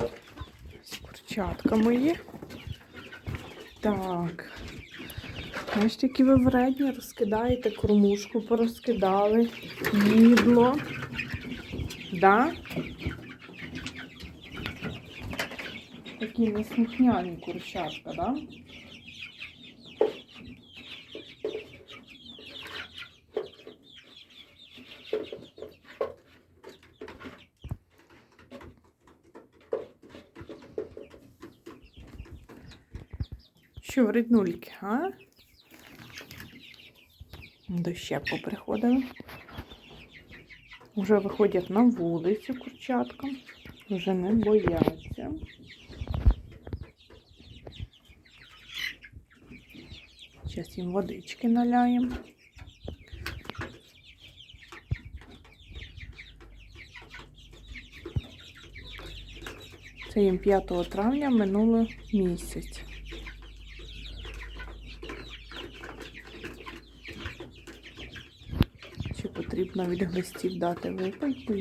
Ось Курчатка мої. Так. Знаєш, які ви вредні, розкидаєте кормушку, порозкидали, їдло. Да? Такі неслухняні курчатка, да? Що вреднульки, а? До ще поприходили. Вже виходять на вулицю курчатка. Вже не бояться. Зараз їм водички наляємо. Це їм 5 травня минуло місяць. Потрібно від глистів дати випайку?